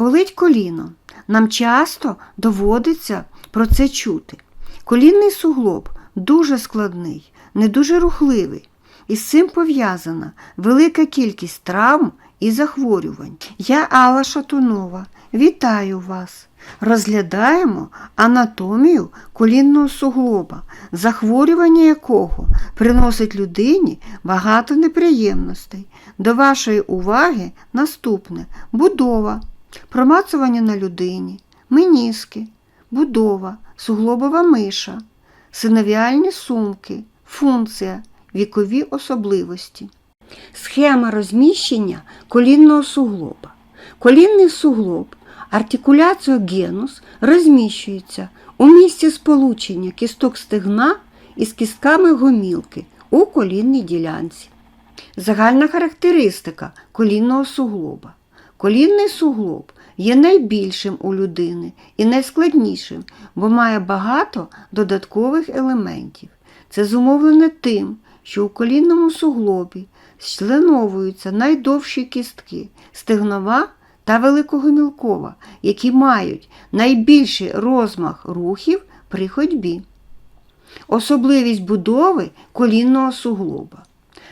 Болить коліно. Нам часто доводиться про це чути. Колінний суглоб дуже складний, не дуже рухливий. І з цим пов'язана велика кількість травм і захворювань. Я Алла Шатунова. Вітаю вас! Розглядаємо анатомію колінного суглоба, захворювання якого приносить людині багато неприємностей. До вашої уваги наступне будова, промацування на людині, меніски, будова, суглобова миша, синовіальні сумки, функція, вікові особливості. Схема розміщення колінного суглоба. Колінний суглоб артикуляціогенус розміщується у місці сполучення кісток стегна із кістками гомілки у колінній ділянці. Загальна характеристика колінного суглоба. Колінний суглоб є найбільшим у людини і найскладнішим, бо має багато додаткових елементів. Це зумовлене тим, що у колінному суглобі членовуються найдовші кістки стегнова та великогомілкова, які мають найбільший розмах рухів при ходьбі. Особливість будови колінного суглоба.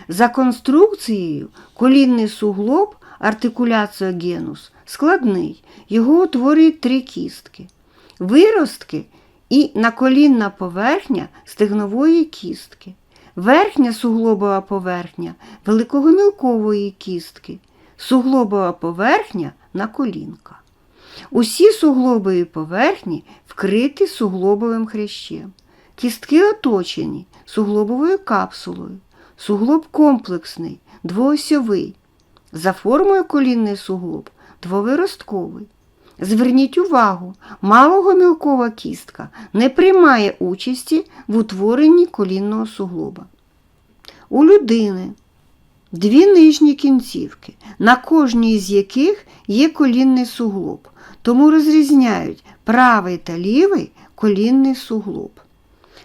За конструкцією колінний суглоб артикуляціогенус складний, його утворюють три кістки. Виростки і наколінна поверхня стегнової кістки, верхня суглобова поверхня великогомілкової кістки, суглобова поверхня наколінка. Усі суглобові поверхні вкриті суглобовим хрящем. Кістки оточені суглобовою капсулою. Суглоб комплексний, двоосьовий. За формою колінний суглоб двовиростковий. Зверніть увагу, малогомілкова кістка не приймає участі в утворенні колінного суглоба. У людини дві нижні кінцівки, на кожній з яких є колінний суглоб, тому розрізняють правий та лівий колінний суглоб.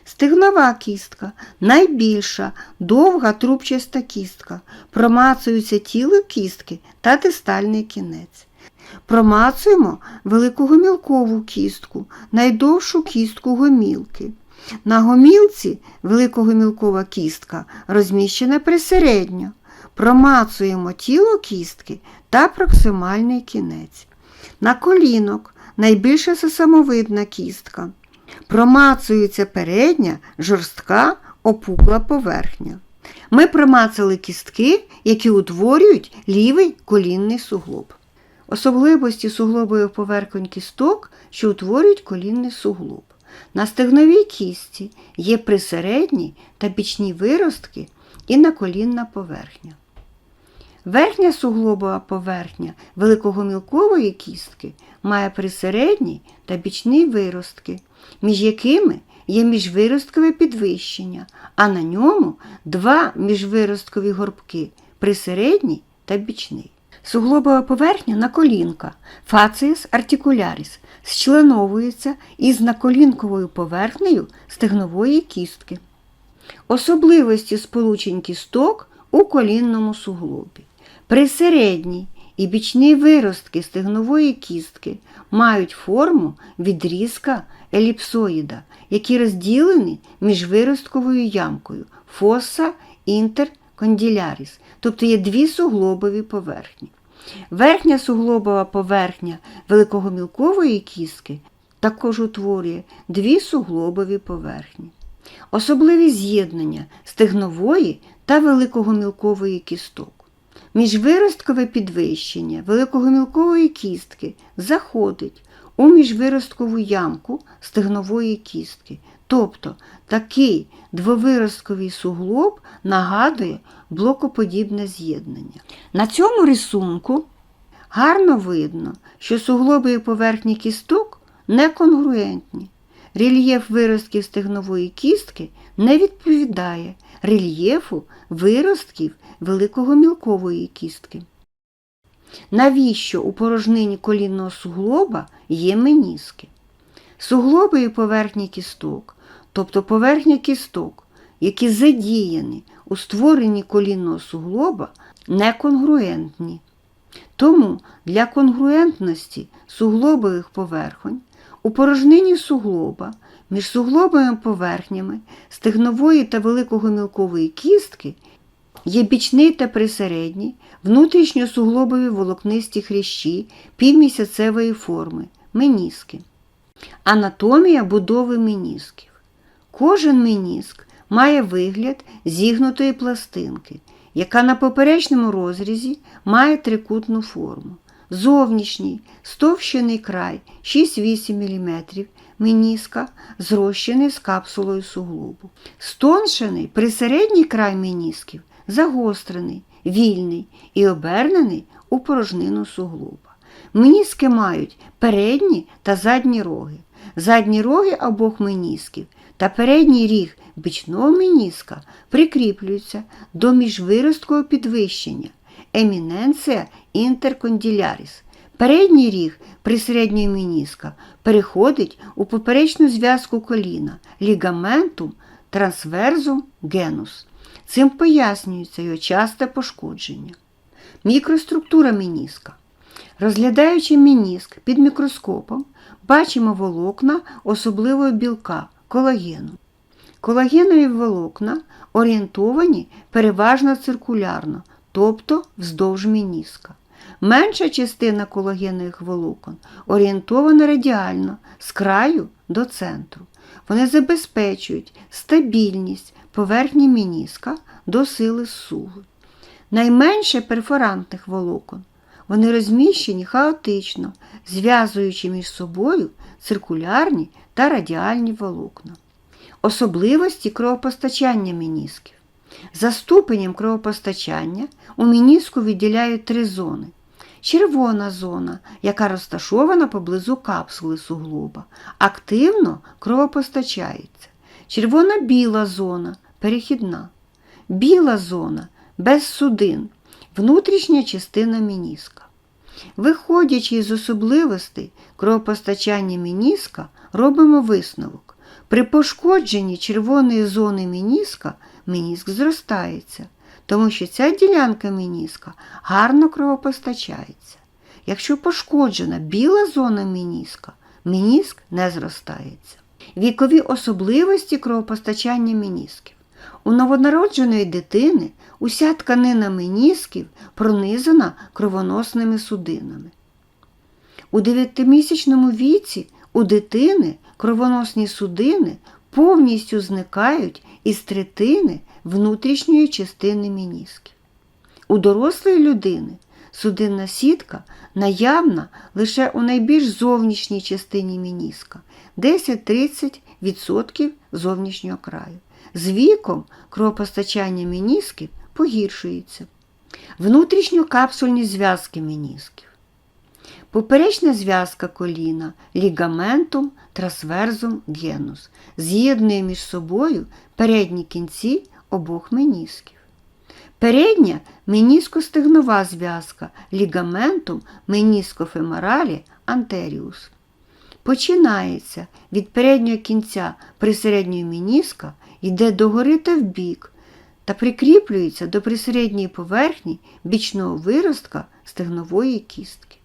Стегнова кістка найбільша, довга трубчаста кістка, промацується тіло кістки та дистальний кінець. Промацуємо великогомілкову кістку, найдовшу кістку гомілки. На гомілці великогомілкова кістка розміщена присередньо. Промацуємо тіло кістки та проксимальний кінець. На колінок найбільша сосамовидна кістка. Промацується передня, жорстка, опукла поверхня. Ми промацали кістки, які утворюють лівий колінний суглоб. Особливості суглобових поверхонь кісток, що утворюють колінний суглоб. На стегновій кісті є присередні та бічні виростки і наколінна поверхня. Верхня суглобова поверхня великогомілкової кістки має присередні та бічні виростки, між якими є міжвиросткове підвищення, а на ньому два міжвиросткові горбки присередній та бічний. Суглобова поверхня наколінка фацієс артикуляріс зчленовується із наколінковою поверхнею стегнової кістки. Особливості сполучень кісток у колінному суглобі. Присередній і бічні виростки стегнової кістки мають форму відрізка еліпсоїда, які розділені між виростковою ямкою фоса інтерконділяріс, тобто є дві суглобові поверхні. Верхня суглобова поверхня великогомілкової кістки також утворює дві суглобові поверхні. Особливі з'єднання стегнової та великогомілкової кісток. Міжвиросткове підвищення великогомілкової кістки заходить у міжвиросткову ямку стегнової кістки. Тобто такий двовиростковий суглоб нагадує блокоподібне з'єднання. На цьому рисунку гарно видно, що суглобові поверхні кісток неконгруентні. Рельєф виростків стегнової кістки не відповідає рельєфу виростків великогомілкової кістки. Навіщо у порожнині колінного суглоба є меніски? Суглобові поверхні кісток, тобто поверхня кісток, які задіяні у створенні колінного суглоба, неконгруентні. Тому для конгруентності суглобових поверхонь у порожнині суглоба між суглобовими поверхнями стегнової та великого мілкової кістки є бічний та присередній, внутрішньосуглобові волокнисті хрящі півмісяцевої форми меніски. Анатомія будови менісків. Кожен меніск має вигляд зігнутої пластинки, яка на поперечному розрізі має трикутну форму. Зовнішній стовщений край 6-8 мм меніска зрощений з капсулою суглобу. Стоншений присередній край менісків загострений, вільний і обернений у порожнину суглоба. Меніски мають передні та задні роги. Задні роги обох менісків та передній ріг бічного меніска прикріплюються до міжвиросткового підвищення еміненція інтерконділяріс. Передній ріг присередньої меніска переходить у поперечну зв'язку коліна лігаментум трансверзум генус. Цим пояснюється його часте пошкодження. Мікроструктура меніска. Розглядаючи меніск під мікроскопом, бачимо волокна особливого білка колагену. Колагенові волокна орієнтовані переважно циркулярно, тобто вздовж меніска. Менша частина колагенових волокон орієнтована радіально з краю до центру. Вони забезпечують стабільність поверхні меніска до сили суги. Найменше перфорантних волокон. Вони розміщені хаотично, зв'язуючи між собою циркулярні та радіальні волокна. Особливості кровопостачання менісків. За ступенем кровопостачання у меніску відділяють три зони. Червона зона, яка розташована поблизу капсули суглоба, активно кровопостачається. Червона-біла зона перехідна. Біла зона без судин, внутрішня частина меніска. Виходячи з особливостей кровопостачання меніска, робимо висновок. При пошкодженні червоної зони меніска меніск зростається, тому що ця ділянка меніска гарно кровопостачається. Якщо пошкоджена біла зона меніска, меніск не зростається. Вікові особливості кровопостачання менісків. У новонародженої дитини уся тканина менісків пронизана кровоносними судинами. У 9-місячному віці у дитини кровоносні судини повністю зникають із третини внутрішньої частини менісків. У дорослої людини судинна сітка наявна лише у найбільш зовнішній частині меніска 10-30% зовнішнього краю. З віком кровопостачання менісків погіршується. Внутрішньокапсульні зв'язки менісків. Поперечна зв'язка коліна лігаментум трансверзум генус з'єднує між собою передні кінці обох менісків. Передня меніскостегнова зв'язка лігаментум меніскофеморалі антеріус. Починається від переднього кінця присередньої меніска, йде догори та вбік та прикріплюється до присередньої поверхні бічного виростка стегнової кістки.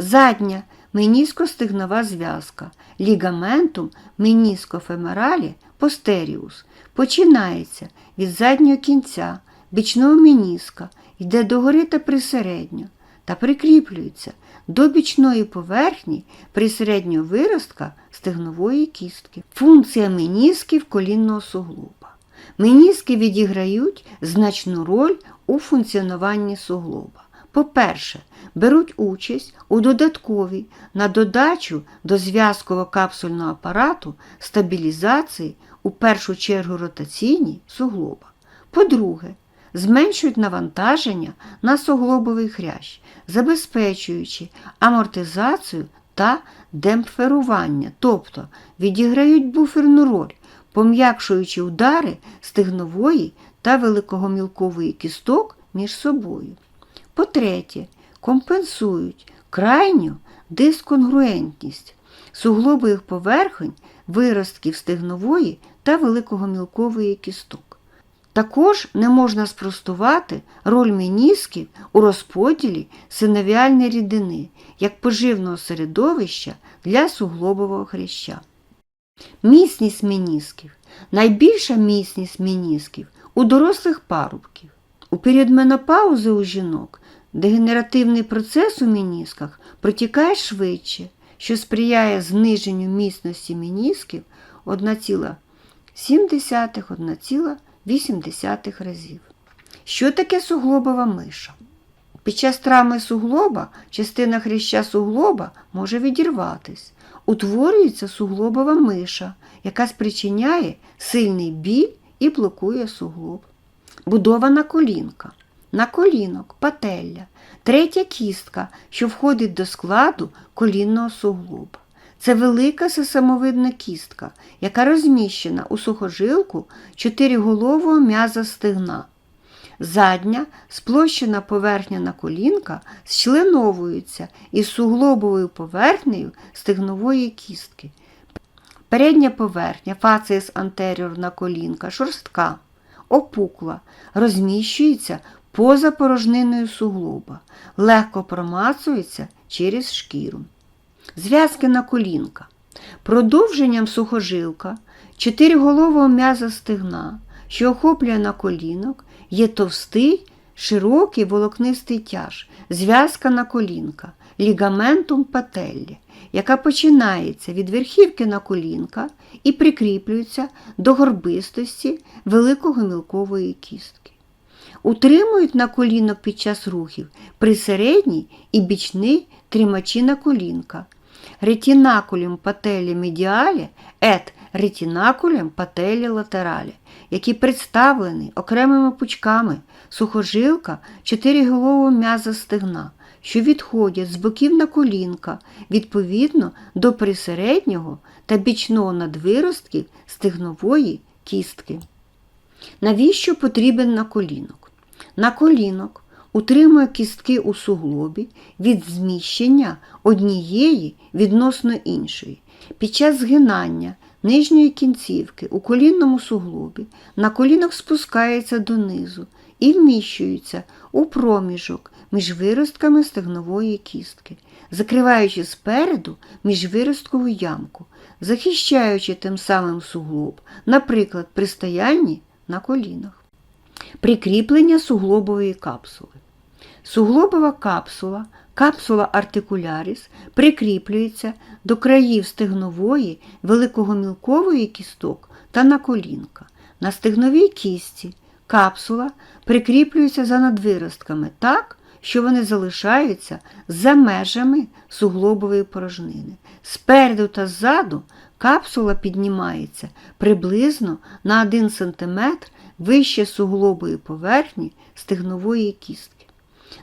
Задня меніскостегнова зв'язка лігаментум меніскофеморалі постеріус починається від заднього кінця бічного меніска, йде догори та присередньо та прикріплюється до бічної поверхні присереднього виростка стегнової кістки. Функція менісків колінного суглоба. Меніски відіграють значну роль у функціонуванні суглоба. По-перше, беруть участь у додатковій на додачу до зв'язково-капсульного апарату стабілізації у першу чергу ротаційні суглоба. По-друге, зменшують навантаження на суглобовий хрящ, забезпечуючи амортизацію та демпферування, тобто відіграють буферну роль, пом'якшуючи удари стегнової та великогомілкової кісток між собою. По-третє, компенсують крайню дисконгруентність суглобових поверхонь виростків стегнової та великогомілкової кісток. Також не можна спростувати роль менісків у розподілі синовіальної рідини як поживного середовища для суглобового хряща. Міцність менісків. Найбільша міцність менісків у дорослих парубків. У період менопаузи у жінок дегенеративний процес у менісках протікає швидше, що сприяє зниженню міцності менісків 1,7-1,8 разів. Що таке суглобова миша? Під час травми суглоба частина хряща суглоба може відірватись. Утворюється суглобова миша, яка спричиняє сильний біль і блокує суглоб. Будована колінка. На колінок, пателля, третя кістка, що входить до складу колінного суглоба. Це велика сисамовидна кістка, яка розміщена у сухожилку чотириголового м'яза стегна. Задня сплощена поверхня на колінка зчленовується із суглобовою поверхнею стегнової кістки. Передня поверхня фацієс антеріорна колінка шорстка, опукла, розміщується поза порожниною суглоба, легко промацується через шкіру. Зв'язки на колінка. Продовженням сухожилка чотириголового м'яза стегна, що охоплює на колінок, є товстий, широкий волокнистий тяж, зв'язка на колінка, лігаментум пателлі, яка починається від верхівки на колінка і прикріплюється до горбистості великого мілкової кістки. Утримують на колінок під час рухів присередній і бічний тримачі на колінка, ретінакулем пателі медіалі ет ретінакулем пателі латералі, які представлені окремими пучками сухожилка чотириголового м'яза стегна, що відходять з боків на колінка відповідно до присереднього та бічного надвиростків стегнової кістки. Навіщо потрібен наколінок? Наколінок утримує кістки у суглобі від зміщення однієї відносно іншої. Під час згинання нижньої кінцівки у колінному суглобі наколінок спускається донизу і вміщується у проміжок між виростками стегнової кістки, закриваючи спереду міжвиросткову ямку, захищаючи тим самим суглоб, наприклад, при стоянні на колінах. Прикріплення суглобової капсули. Суглобова капсула, капсула артикуляріс прикріплюється до країв стегнової, великогомілкової кісток та на колінка. На стегновій кісті капсула прикріплюється за надвиростками так, що вони залишаються за межами суглобової порожнини. Спереду та ззаду капсула піднімається приблизно на 1 см вище суглобої поверхні стегнової кістки.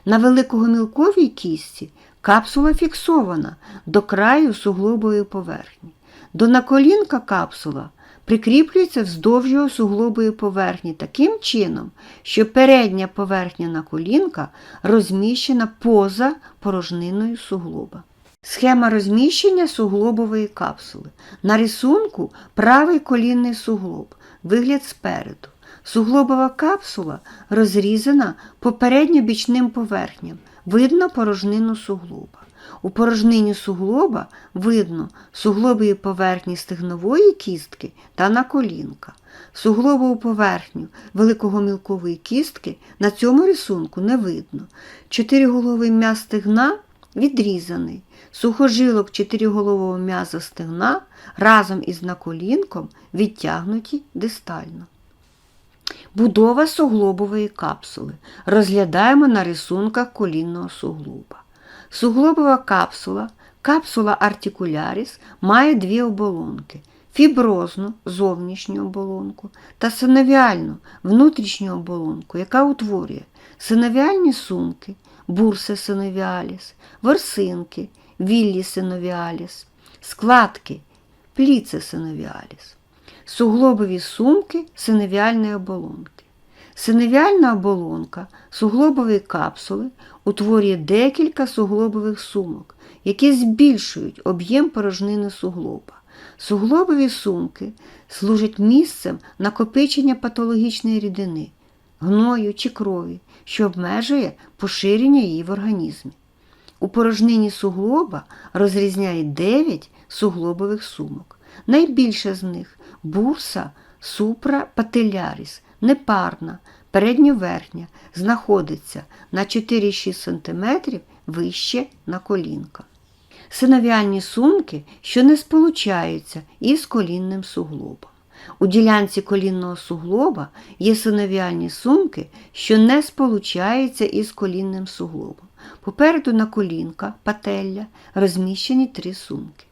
На великогомілковій кісті капсула фіксована до краю суглобої поверхні. До наколінка капсула прикріплюється вздовж суглобої поверхні таким чином, що передня поверхня наколінка розміщена поза порожниною суглоба. Схема розміщення суглобової капсули. На рисунку правий колінний суглоб, вигляд спереду. Суглобова капсула розрізана попередньо-бічним поверхням. Видно порожнину суглоба. У порожнині суглоба видно суглобові поверхні стегнової кістки та наколінка. Суглобову поверхню великогомілкової кістки на цьому рисунку не видно. Чотириголовий м'яз стегна відрізаний. Сухожилок чотириголового м'яза стегна разом із наколінком відтягнуті дистально. Будова суглобової капсули. Розглядаємо на рисунках колінного суглоба. Суглобова капсула, капсула артикуляріс має дві оболонки фіброзну зовнішню оболонку та синовіальну внутрішню оболонку, яка утворює синовіальні сумки, бурси синовіаліс, ворсинки, віллі синовіаліс, складки, пліце синовіаліс, суглобові сумки синовіальної оболонки. Синовіальна оболонка суглобової капсули утворює декілька суглобових сумок, які збільшують об'єм порожнини суглоба. Суглобові сумки служать місцем накопичення патологічної рідини, гною чи крові, що обмежує поширення її в організмі. У порожнині суглоба розрізняють 9 суглобових сумок. Найбільша з них бурса супрапателяріс, непарна, передньоверхня, знаходиться на 4-6 см вище на колінка. Синовіальні сумки, що не сполучаються із колінним суглобом. У ділянці колінного суглоба є синовіальні сумки, що не сполучаються із колінним суглобом. Попереду на колінка, пателля розміщені три сумки.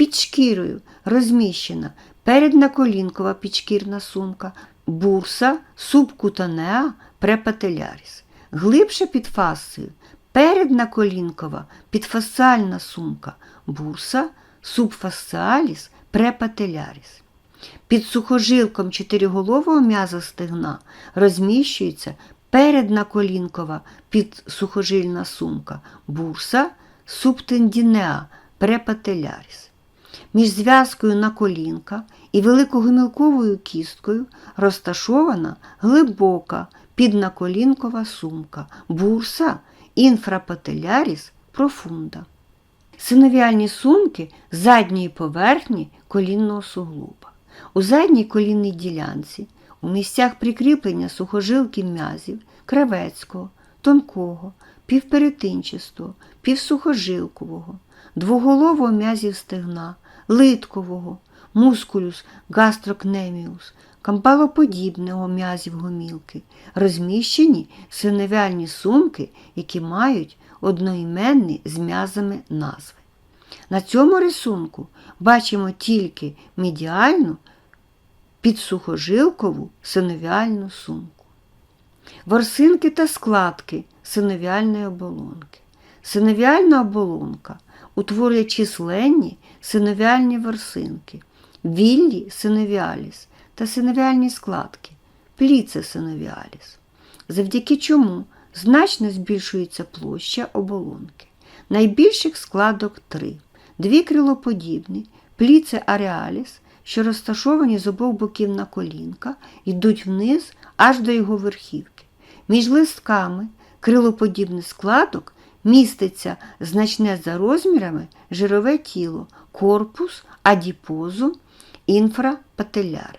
Під шкірою розміщена переднаколінкова підшкірна сумка, бурса субкутанеа препателяріс. Глибше під фасцією переднаколінкова підфасціальна сумка, бурса субфасціаліс препателяріс. Під сухожилком чотириголового м'яза стегна розміщується переднаколінкова підсухожильна сумка, бурса субтендінеа препателяріс. Між зв'язкою на колінка і великогомілковою кісткою розташована глибока піднаколінкова сумка, бурса інфрапателяріс профунда. Синовіальні сумки задньої поверхні колінного суглоба. У задній колінній ділянці, у місцях прикріплення сухожилки м'язів кравецького, тонкого, півперетинчастого, півсухожилкового, двоголового м'язів стегна, литкового, мускулюс гастрокнеміус, кампалоподібного м'язів гомілки, розміщені синовіальні сумки, які мають одноіменні з м'язами назви. На цьому рисунку бачимо тільки медіальну підсухожилкову синовіальну сумку. Ворсинки та складки синовіальної оболонки. Синовіальна оболонка утворює численні синовіальні ворсинки, віллі синовіаліс та синовіальні складки, пліце синовіаліс, завдяки чому значно збільшується площа оболонки. Найбільших складок три. Дві крилоподібні, пліце аріаліс, що розташовані з обох боків на колінка, йдуть вниз аж до його верхівки. Між листками крилоподібних складок міститься значне за розмірами жирове тіло, корпус, адіпозу, інфрапателяри.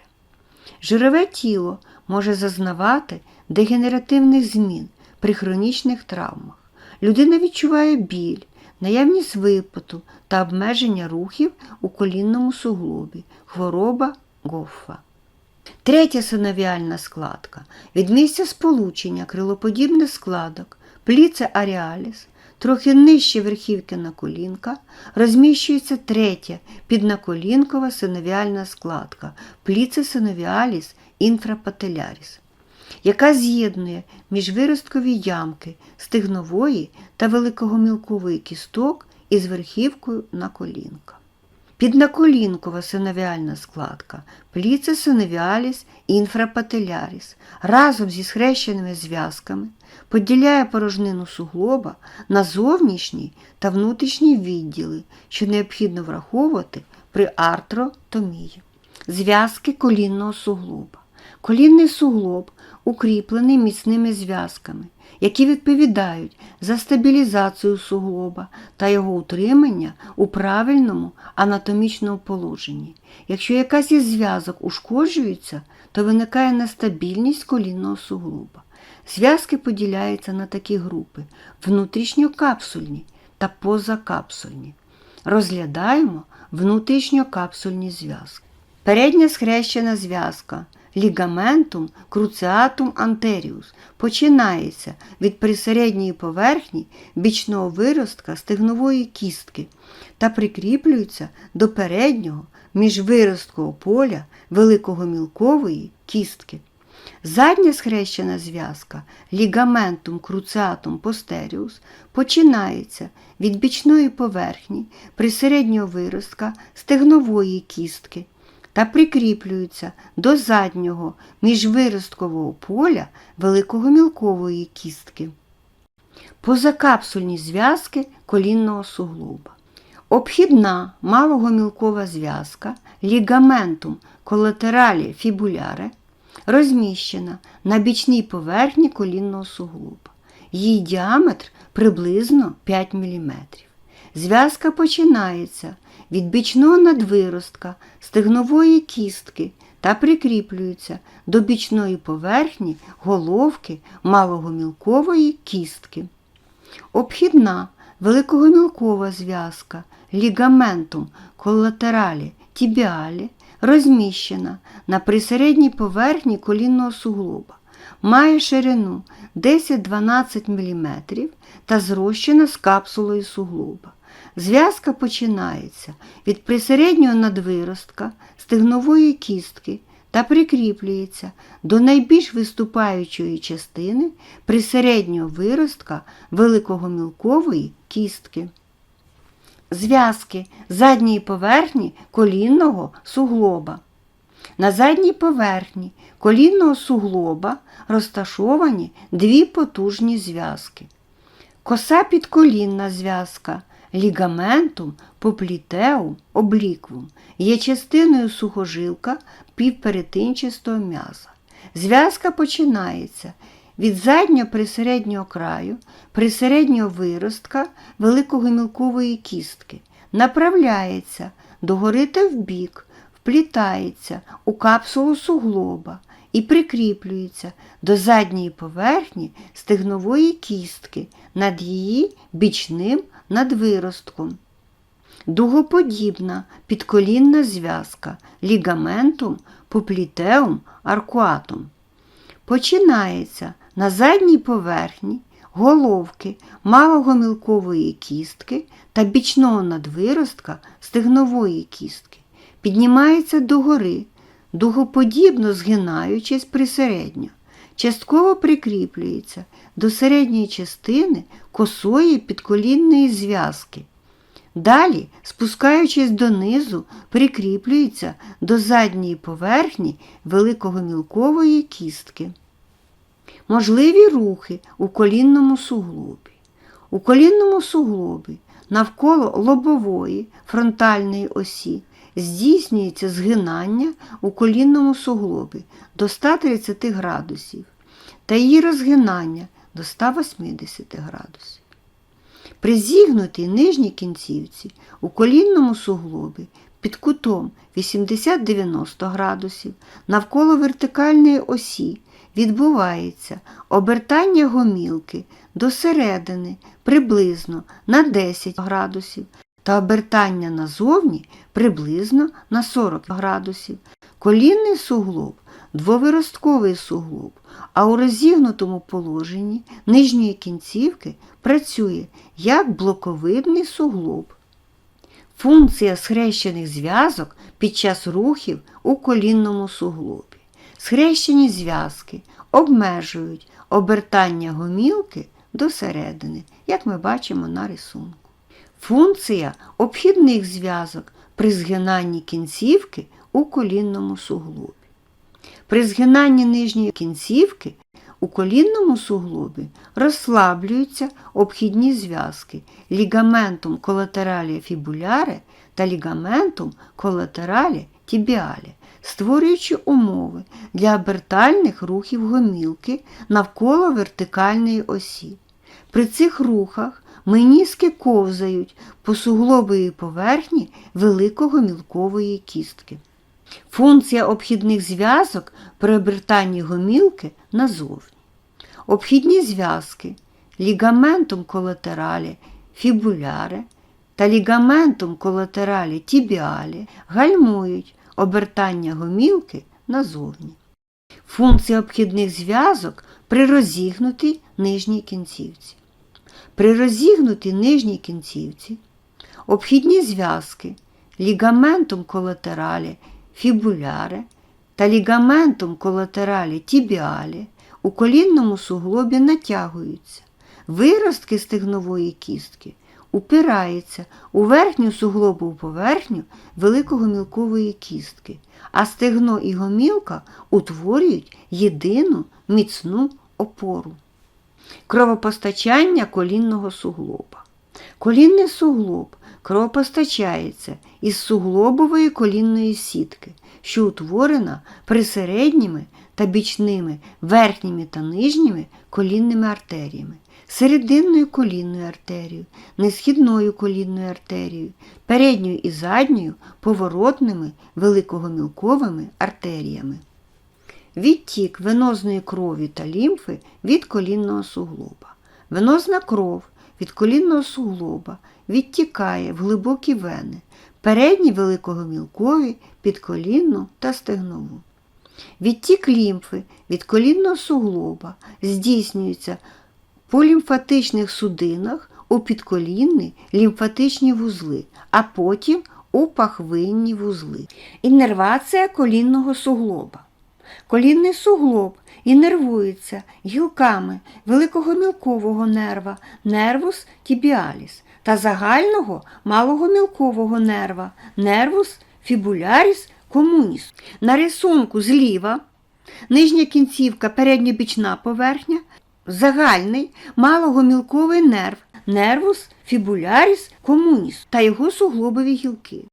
Жирове тіло може зазнавати дегенеративних змін при хронічних травмах. Людина відчуває біль, наявність випоту та обмеження рухів у колінному суглобі, хвороба гофа. Третя синовіальна складка від місця сполучення крилоподібних складок, пліце аріаліс, трохи нижче верхівки наколінка, розміщується третя піднаколінкова синовіальна складка, пліцесиновіаліс інфрапателяріс, яка з'єднує міжвиросткові ямки стигнової та великогомілкової кісток із верхівкою наколінка. Піднаколінкова синовіальна складка, пліце синовіаліс інфрапателяріс разом зі схрещеними зв'язками поділяє порожнину суглоба на зовнішній та внутрішній відділи, що необхідно враховувати при артротомії. Зв'язки колінного суглоба. Колінний суглоб укріплений міцними зв'язками, які відповідають за стабілізацію суглоба та його утримання у правильному анатомічному положенні. Якщо якась із зв'язок ушкоджується, то виникає нестабільність колінного суглоба. Зв'язки поділяються на такі групи внутрішньокапсульні та позакапсульні. Розглядаємо внутрішньокапсульні зв'язки. Передня схрещена зв'язка лігаментум круціатум антеріус починається від присередньої поверхні бічного виростка стегнової кістки та прикріплюється до переднього міжвиросткового поля великогомілкової кістки. Задня схрещена зв'язка лігаментум круціатум постеріус починається від бічної поверхні присереднього виростка стегнової кістки та прикріплюються до заднього міжвиросткового поля великогомілкової кістки. Позакапсульні зв'язки колінного суглоба. Обхідна малого-мілкова зв'язка лігаментум колатералі фібуляре розміщена на бічній поверхні колінного суглоба. Її діаметр приблизно 5 мм. Зв'язка починається бічного надвиростка стегнової кістки та прикріплюється до бічної поверхні головки малого-мілкової кістки. Обхідна великогомілкова зв'язка лігаментум колатералі тібіалі розміщена на присередній поверхні колінного суглоба, має ширину 10-12 мм та зрощена з капсулою суглоба. Зв'язка починається від присереднього надвиростка стегнової кістки та прикріплюється до найбільш виступаючої частини присереднього виростка великогомілкової кістки. Зв'язки задньої поверхні колінного суглоба. На задній поверхні колінного суглоба розташовані дві потужні зв'язки. Коса підколінна зв'язка лігаментум поплітеум обліквум є частиною сухожилка півперетинчастого м'яза. Зв'язка починається від заднього присереднього краю, присереднього виростка великогомілкової кістки, направляється догори та вбік, вплітається у капсулу суглоба і прикріплюється до задньої поверхні стегнової кістки над її бічним надвиростком. Дугоподібна підколінна зв'язка лігаментум поплітеум аркуатум. Починається на задній поверхні головки малогомілкової кістки та бічного надвиростка стегнової кістки, піднімається догори, дугоподібно згинаючись присередньо, частково прикріплюється до середньої частини косої підколінної зв'язки. Далі, спускаючись донизу, прикріплюється до задньої поверхні великогомілкової кістки. Можливі рухи у колінному суглобі. У колінному суглобі навколо лобової фронтальної осі здійснюється згинання у колінному суглобі до 130 градусів та її розгинання до 180 градусів. При зігнутій нижній кінцівці у колінному суглобі під кутом 80-90 градусів навколо вертикальної осі відбувається обертання гомілки до середини приблизно на 10 градусів та обертання назовні приблизно на 40 градусів. Колінний суглоб двовиростковий суглоб, а у розігнутому положенні нижньої кінцівки працює як блоковидний суглоб. Функція схрещених зв'язок під час рухів у колінному суглобі. Схрещені зв'язки обмежують обертання гомілки до середини, як ми бачимо на рисунку. Функція обхідних зв'язок при згинанні кінцівки у колінному суглобі. При згинанні нижньої кінцівки у колінному суглобі розслаблюються обхідні зв'язки лігаментум колатералі фібуляре та лігаментум колатералі тібіалі, створюючи умови для обертальних рухів гомілки навколо вертикальної осі. При цих рухах меніски ковзають по суглобовій поверхні великогомілкової кістки. Функція обхідних зв'язок при обертанні гомілки назовні. Обхідні зв'язки лігаментум колатералі фібуляре та лігаментум колатералі тібіалі гальмують обертання гомілки назовні. Функція обхідних зв'язок при розігнутій нижній кінцівці. При розігнутій нижній кінцівці обхідні зв'язки лігаментум колатералі фібуляре та лігаментум колатералі тібіалі у колінному суглобі натягуються. Виростки стегнової кістки упираються у верхню суглобову поверхню великогомілкової кістки, а стегно і гомілка утворюють єдину міцну опору. Кровопостачання колінного суглоба. Колінний суглоб кровопостачається із суглобової колінної сітки, що утворена присередніми та бічними верхніми та нижніми колінними артеріями, серединною колінною артерією, несхідною колінною артерією, передньою і задньою поворотними великогомілковими артеріями. Відтік венозної крові та лімфи від колінного суглоба. Венозна кров від колінного суглоба відтікає в глибокі вени, передні великогомілкові, підколінну та стегнову. Відтік лімфи від колінного суглоба здійснюється по лімфатичних судинах у підколінні лімфатичні вузли, а потім у пахвинні вузли. Іннервація колінного суглоба. Колінний суглоб іннервується гілками великого мілкового нерва нервус тібіаліс та загального малого мілкового нерва нервус фібуляріс комуніс. На рисунку зліва нижня кінцівка передньобічна поверхня, загальний малогомілковий нерв нервус фібуляріс комуніс та його суглобові гілки.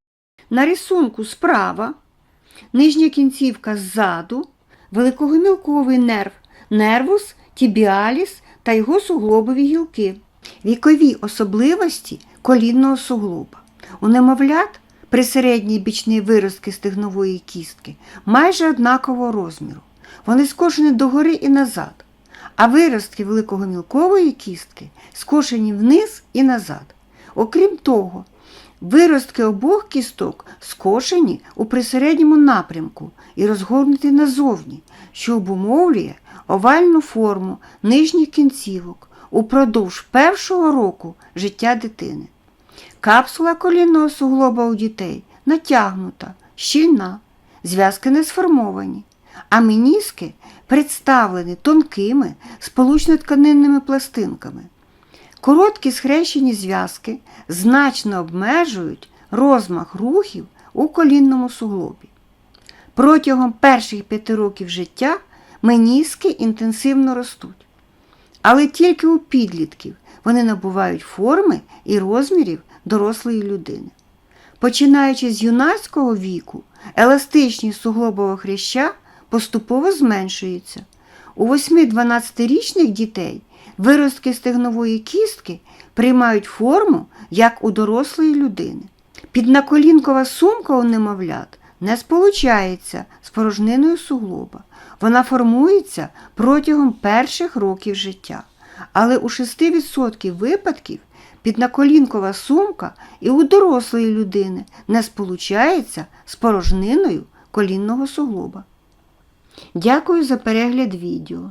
На рисунку справа нижня кінцівка ззаду, великогомілковий нерв, нервус, тібіаліс та його суглобові гілки. Вікові особливості колінного суглоба. У немовлят при середній бічній виразки стегнової кістки майже однакового розміру. Вони скошені догори і назад, а виразки великогомілкової кістки скошені вниз і назад. Окрім того, Виростки обох кісток скошені у присередньому напрямку і розгорнуті назовні, що обумовлює овальну форму нижніх кінцівок упродовж першого року життя дитини. Капсула колінного суглоба у дітей натягнута, щільна, зв'язки не сформовані, а меніски представлені тонкими сполучно-тканинними пластинками. Короткі схрещені зв'язки значно обмежують розмах рухів у колінному суглобі. Протягом перших п'яти років життя меніски інтенсивно ростуть. Але тільки у підлітків вони набувають форми і розмірів дорослої людини. Починаючи з юнацького віку, еластичність суглобового хряща поступово зменшується. У 8-12-річних дітей виростки стегнової кістки приймають форму, як у дорослої людини. Піднаколінкова сумка у немовлят не сполучається з порожниною суглоба. Вона формується протягом перших років життя. Але у 6% випадків піднаколінкова сумка і у дорослої людини не сполучається з порожниною колінного суглоба. Дякую за перегляд відео.